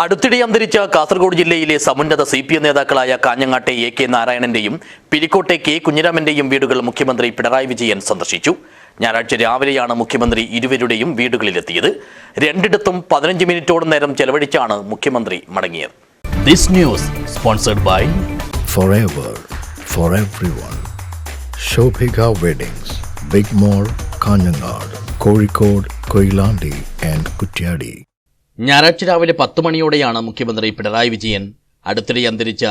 അടുത്തിടെ അന്തരിച്ച കാസർഗോഡ് ജില്ലയിലെ സമുന്നത സി പി എം നേതാക്കളായ കാഞ്ഞങ്ങാട്ടെ എ കെ നാരായണന്റെയും പിലിക്കോട്ടെ കെ കുഞ്ഞിരാമന്റെയും വീടുകൾ മുഖ്യമന്ത്രി പിണറായി വിജയൻ സന്ദർശിച്ചു. ഞായറാഴ്ച രാവിലെയാണ് മുഖ്യമന്ത്രി ഇരുവരുടെയും വീടുകളിലെത്തിയത്. രണ്ടിടത്തും പതിനഞ്ച് മിനിറ്റോളം നേരം ചെലവഴിച്ചാണ് മുഖ്യമന്ത്രി മടങ്ങിയത്. This news sponsored by Kozhikode, Koilandi and Kutyadi. ഞായറാഴ്ച രാവിലെ പത്ത് മണിയോടെയാണ് മുഖ്യമന്ത്രി പിണറായി വിജയൻ അടുത്തിടെ അന്തരിച്ച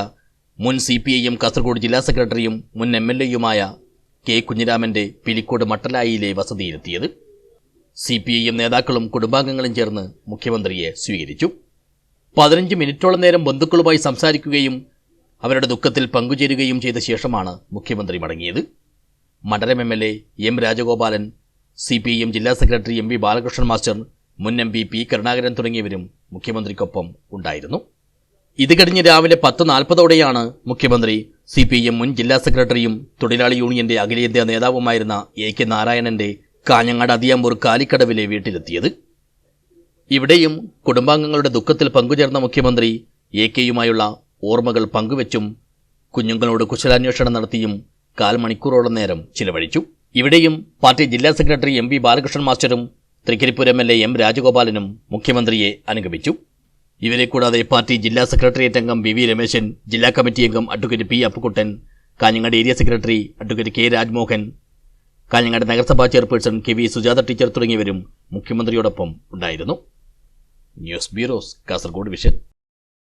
മുൻ സി പി ഐയും കാസർഗോഡ് ജില്ലാ സെക്രട്ടറിയും മുൻ എം എൽ എയുമായ കെ കുഞ്ഞിരാമന്റെ പിലിക്കോട് മട്ടലായിയിലെ വസതിയിലെത്തിയത്. സി പി ഐയും നേതാക്കളും കുടുംബാംഗങ്ങളും ചേർന്ന് മുഖ്യമന്ത്രിയെ സ്വീകരിച്ചു. പതിനഞ്ച് മിനിറ്റോളം നേരം ബന്ധുക്കളുമായി സംസാരിക്കുകയും അവരുടെ ദുഃഖത്തിൽ പങ്കുചേരുകയും ചെയ്ത ശേഷമാണ് മുഖ്യമന്ത്രി മടങ്ങിയത്. മണ്ഡലം M L A M Rajagopalan C P I M ജില്ലാ secretary M V Balakrishnan master മുൻ എം പി പി കരുണാകരൻ തുടങ്ങിയവരും മുഖ്യമന്ത്രിക്കൊപ്പം ഉണ്ടായിരുന്നു. ഇത് കഴിഞ്ഞ് രാവിലെ പത്ത് നാൽപ്പതോടെയാണ് മുഖ്യമന്ത്രി സി പി എം മുൻ ജില്ലാ സെക്രട്ടറിയും തൊഴിലാളി യൂണിയന്റെ അഖിലേന്ത്യാ നേതാവുമായിരുന്ന എ കെ നാരായണന്റെ കാഞ്ഞങ്ങാട് അതിയാമ്പൂർ കാലിക്കടവിലെ വീട്ടിലെത്തിയത്. ഇവിടെയും കുടുംബാംഗങ്ങളുടെ ദുഃഖത്തിൽ പങ്കുചേർന്ന മുഖ്യമന്ത്രി എ കെയുമായുള്ള ഓർമ്മകൾ പങ്കുവച്ചും കുഞ്ഞുങ്ങളോട് കുശലാന്വേഷണം നടത്തിയും കാൽ മണിക്കൂറോളം നേരം ചിലവഴിച്ചു. ഇവിടെയും പാർട്ടി ജില്ലാ secretary M P Balakrishnan മാസ്റ്ററും Trikaripur M L A M രാജഗോപാലനും മുഖ്യമന്ത്രിയെ അനുഗമിച്ചു. ഇവരെ കൂടാതെ പാർട്ടി ജില്ലാ സെക്രട്ടേറിയറ്റ് അംഗം വി വി രമേശൻ ജില്ലാ കമ്മിറ്റി അംഗം advocate P Appukuttan Kanhangad area secretary advocate K Rajmohan Kanhangad നഗരസഭാ chairperson K V Sujatha teacher തുടങ്ങിയവരും മുഖ്യമന്ത്രിയോടൊപ്പം ഉണ്ടായിരുന്നു. News bureaus Kasaragod vision.